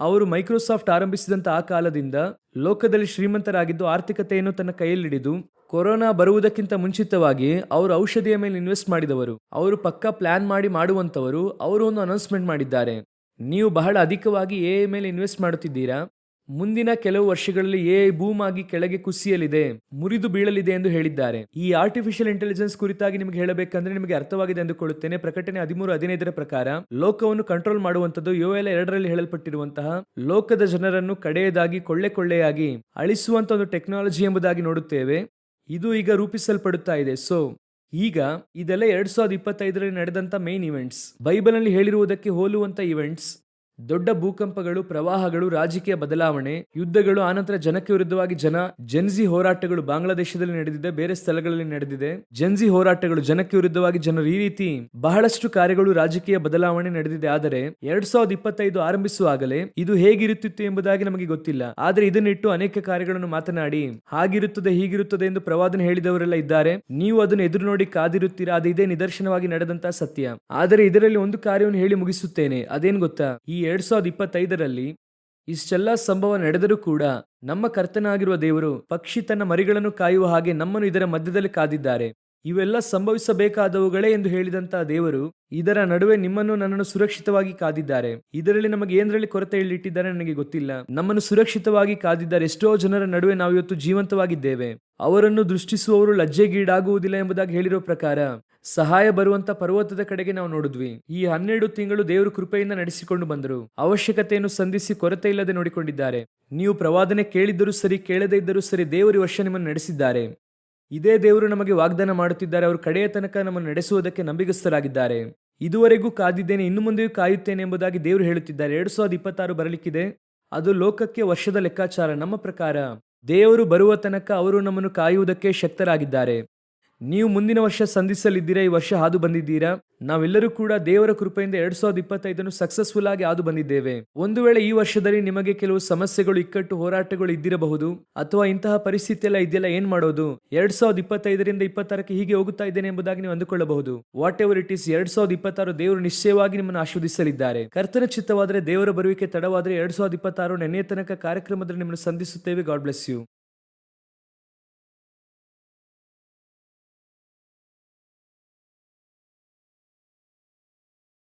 ಅವರು ಮೈಕ್ರೋಸಾಫ್ಟ್ ಆರಂಭಿಸಿದಂತ ಆ ಕಾಲದಿಂದ ಲೋಕದಲ್ಲಿ ಶ್ರೀಮಂತರಾಗಿದ್ದು ಆರ್ಥಿಕತೆಯನ್ನು ತನ್ನ ಕೈಯಲ್ಲಿಡಿದು ಕೊರೋನಾ ಬರುವುದಕ್ಕಿಂತ ಮುಂಚಿತವಾಗಿ ಅವರು ಔಷಧಿಯ ಮೇಲೆ ಇನ್ವೆಸ್ಟ್ ಮಾಡಿದವರು. ಅವರು ಪಕ್ಕಾ ಪ್ಲಾನ್ ಮಾಡಿ ಮಾಡುವಂತವರು ಅವರು ಒಂದು ಅನೌನ್ಸ್ಮೆಂಟ್ ಮಾಡಿದ್ದಾರೆ. ನೀವು ಬಹಳ ಅಧಿಕವಾಗಿ ಎ ಮೇಲೆ ಇನ್ವೆಸ್ಟ್ ಮಾಡುತ್ತಿದ್ದೀರಾ? ಮುಂದಿನ ಕೆಲವು ವರ್ಷಗಳಲ್ಲಿ ಎ ಬೂಮ್ ಆಗಿ ಕೆಳಗೆ ಕುಸಿಯಲಿದೆ, ಮುರಿದು ಬೀಳಲಿದೆ ಎಂದು ಹೇಳಿದ್ದಾರೆ. ಈ ಆರ್ಟಿಫಿಷಿಯಲ್ ಇಂಟೆಲಿಜೆನ್ಸ್ ಕುರಿತಾಗಿ ನಿಮಗೆ ಹೇಳಬೇಕಂದ್ರೆ ನಿಮಗೆ ಅರ್ಥವಾಗಿದೆ ಎಂದುಕೊಳ್ಳುತ್ತೇನೆ ಪ್ರಕಟಣೆ ಹದಿಮೂರು ಹದಿನೈದರ ಪ್ರಕಾರ, ಲೋಕವನ್ನು ಕಂಟ್ರೋಲ್ ಮಾಡುವಂತದ್ದು ಯು ಎಲ್ ಎರಡರಲ್ಲಿ ಹೇಳಲ್ಪಟ್ಟಿರುವಂತಹ ಲೋಕದ ಜನರನ್ನು ಕಡೆಯದಾಗಿ ಕೊಳ್ಳೆ ಕೊಳ್ಳೆಯಾಗಿ ಅಳಿಸುವಂತ ಒಂದು ಟೆಕ್ನಾಲಜಿ ಎಂಬುದಾಗಿ ನೋಡುತ್ತೇವೆ. ಇದು ಈಗ ರೂಪಿಸಲ್ಪಡುತ್ತಾ ಇದೆ. ಸೊ ಈಗ ಇದೆಲ್ಲ ಎರಡ್ ಸಾವಿರದ ಇಪ್ಪತ್ತೈದರಲ್ಲಿ ನಡೆದಂತ ಮೇನ್ ಇವೆಂಟ್ಸ್ ಬೈಬಲ್ ಅಲ್ಲಿ ಹೇಳಿರುವುದಕ್ಕೆ ಹೋಲುವಂತ ಇವೆಂಟ್ಸ್ ದೊಡ್ಡ ಭೂಕಂಪಗಳು, ಪ್ರವಾಹಗಳು, ರಾಜಕೀಯ ಬದಲಾವಣೆ, ಯುದ್ಧಗಳು, ಆನಂತರ ಜನಕ್ಕೆ ವಿರುದ್ಧವಾಗಿ ಜನ ಜನ್ಜಿ ಹೋರಾಟಗಳು ಬಾಂಗ್ಲಾದೇಶದಲ್ಲಿ ನಡೆದಿದೆ, ಬೇರೆ ಸ್ಥಳಗಳಲ್ಲಿ ನಡೆದಿದೆ. ಜೆನ್ಜಿ ಹೋರಾಟಗಳು ಜನಕ್ಕೆ ವಿರುದ್ಧವಾಗಿ ಜನರು ಈ ರೀತಿ ಬಹಳಷ್ಟು ಕಾರ್ಯಗಳು, ರಾಜಕೀಯ ಬದಲಾವಣೆ ನಡೆದಿದೆ. ಆದರೆ ಎರಡ್ ಸಾವಿರದ ಇಪ್ಪತ್ತೈದು ಆರಂಭಿಸುವಾಗಲೇ ಇದು ಹೇಗಿರುತ್ತಿತ್ತು ಎಂಬುದಾಗಿ ನಮಗೆ ಗೊತ್ತಿಲ್ಲ. ಆದರೆ ಇದನ್ನಿಟ್ಟು ಅನೇಕ ಕಾರ್ಯಗಳನ್ನು ಮಾತನಾಡಿ, ಹಾಗಿರುತ್ತದೆ, ಹೀಗಿರುತ್ತದೆ ಎಂದು ಪ್ರವಾದನೆ ಹೇಳಿದವರೆಲ್ಲ ಇದ್ದಾರೆ. ನೀವು ಅದನ್ನು ಎದುರು ನೋಡಿ ಕಾದಿರುತ್ತೀರಾ? ಅದು ಇದೇ ನಿದರ್ಶನವಾಗಿ ನಡೆದಂತಹ ಸತ್ಯ. ಆದರೆ ಇದರಲ್ಲಿ ಒಂದು ಕಾರ್ಯವನ್ನು ಹೇಳಿ ಮುಗಿಸುತ್ತೇನೆ. ಅದೇನ್ ಗೊತ್ತಾ? ಈ ಎರಡ್ ಸಾವಿರದ ಇಪ್ಪತ್ತೈದರಲ್ಲಿ ಇಷ್ಟೆಲ್ಲ ಸಂಭವ ನಡೆದರೂ ಕೂಡ ನಮ್ಮ ಕರ್ತನಾಗಿರುವ ದೇವರು ಪಕ್ಷಿ ತನ್ನ ಮರಿಗಳನ್ನು ಕಾಯುವ ಹಾಗೆ ನಮ್ಮನ್ನು ಇದರ ಮಧ್ಯದಲ್ಲಿ ಕಾದಿದ್ದಾರೆ. ಇವೆಲ್ಲ ಸಂಭವಿಸಬೇಕಾದವುಗಳೇ ಎಂದು ಹೇಳಿದಂತಹ ದೇವರು ಇದರ ನಡುವೆ ನಿಮ್ಮನ್ನು ನನ್ನನ್ನು ಸುರಕ್ಷಿತವಾಗಿ ಕಾದಿದ್ದಾರೆ. ಇದರಲ್ಲಿ ನಮಗೆ ಏನರಲ್ಲಿ ಕೊರತೆ ಇಟ್ಟಿದ್ದಾರೆ ನನಗೆ ಗೊತ್ತಿಲ್ಲ. ನಮ್ಮನ್ನು ಸುರಕ್ಷಿತವಾಗಿ ಕಾದಿದ್ದಾರೆ. ಎಷ್ಟೋ ಜನರ ನಡುವೆ ನಾವು ಇವತ್ತು ಜೀವಂತವಾಗಿದ್ದೇವೆ. ಅವರನ್ನು ದೃಷ್ಟಿಸುವವರು ಲಜ್ಜೆಗೀಡಾಗುವುದಿಲ್ಲ ಎಂಬುದಾಗಿ ಹೇಳಿರೋ ಪ್ರಕಾರ ಸಹಾಯ ಬರುವಂತ ಪರ್ವತದ ಕಡೆಗೆ ನಾವು ನೋಡಿದ್ವಿ. ಈ ಹನ್ನೆರಡು ತಿಂಗಳು ದೇವರು ಕೃಪೆಯಿಂದ ನಡೆಸಿಕೊಂಡು ಬಂದರು. ಅವಶ್ಯಕತೆಯನ್ನು ಸಂಧಿಸಿ ಕೊರತೆ ಇಲ್ಲದೆ ನೋಡಿಕೊಂಡಿದ್ದಾರೆ. ನೀವು ಪ್ರವಾದನೆ ಕೇಳಿದ್ದರೂ ಸರಿ, ಕೇಳದೇ ಇದ್ದರೂ ಸರಿ ದೇವರು ವರ್ಷ ನಿಮ್ಮನ್ನು ನಡೆಸಿದ್ದಾರೆ. ಇದೇ ದೇವರು ನಮಗೆ ವಾಗ್ದಾನ ಮಾಡುತ್ತಿದ್ದಾರೆ. ಅವರು ಕಡೆಯ ತನಕ ನಮ್ಮನ್ನು ನಡೆಸುವುದಕ್ಕೆ ನಂಬಿಗಸ್ತರಾಗಿದ್ದಾರೆ. ಇದುವರೆಗೂ ಕಾದಿದ್ದೇನೆ, ಇನ್ನು ಮುಂದೆಯೂ ಕಾಯುತ್ತೇನೆ ಎಂಬುದಾಗಿ ದೇವರು ಹೇಳುತ್ತಿದ್ದಾರೆ. ಎರಡು ಸಾವಿರದ ಇಪ್ಪತ್ತಾರು ಬರಲಿಕ್ಕಿದೆ. ಅದು ಲೋಕಕ್ಕೆ ವರ್ಷದ ಲೆಕ್ಕಾಚಾರ. ನಮ್ಮ ಪ್ರಕಾರ ದೇವರು ಬರುವ ತನಕ ಅವರು ನಮ್ಮನ್ನು ಕಾಯುವುದಕ್ಕೆ ಶಕ್ತರಾಗಿದ್ದಾರೆ. ನೀವು ಮುಂದಿನ ವರ್ಷ ಸಂಧಿಸಲಿದ್ದೀರಾ? ಈ ವರ್ಷ ಹಾದು ಬಂದಿದ್ದೀರಾ? ನಾವೆಲ್ಲರೂ ಕೂಡ ದೇವರ ಕೃಪೆಯಿಂದ ಎರಡ್ ಸಾವಿರದ ಇಪ್ಪತ್ತೈದನ್ನು ಸಕ್ಸಸ್ಫುಲ್ ಆಗಿ ಹಾದು ಬಂದಿದ್ದೇವೆ. ಒಂದು ವೇಳೆ ಈ ವರ್ಷದಲ್ಲಿ ನಿಮಗೆ ಕೆಲವು ಸಮಸ್ಯೆಗಳು, ಇಕ್ಕಟ್ಟು, ಹೋರಾಟಗಳು ಇದ್ದಿರಬಹುದು, ಅಥವಾ ಇಂತಹ ಪರಿಸ್ಥಿತಿ ಎಲ್ಲ ಇದೆಯಲ್ಲ, ಏನ್ ಮಾಡೋದು? ಎರಡ್ ಸಾವಿರದ ಇಪ್ಪತ್ತೈದರಿಂದ ಇಪ್ಪತ್ತಾರಕ್ಕೆ ಹೀಗೆ ಹೋಗುತ್ತಾ ಇದ್ದೇನೆ ಎಂಬುದಾಗಿ ನೀವು ಅಂದುಕೊಳ್ಳಬಹುದು. ವಾಟ್ ಎವರ್ ಇಟ್ ಇಸ್ ಎರಡ್ ಸಾವಿರದ ಇಪ್ಪತ್ತಾರು ದೇವರು ನಿಶ್ಚಯವಾಗಿ ನಿಮ್ಮನ್ನು ಆಶ್ವದಿಸಲಿದ್ದಾರೆ ಕರ್ತನ ಚಿತ್ತವಾದರೆ ದೇವರ ಬರುವಿಕೆ ತಡವಾದರೆ ಎರಡ್ ಸಾವಿರದ ಇಪ್ಪತ್ತಾರು ನೆನೆಯ ತನಕ ಕಾರ್ಯಕ್ರಮದಲ್ಲಿ ನಿಮ್ಮನ್ನು ಸಂಧಿಸುತ್ತೇವೆ. God bless you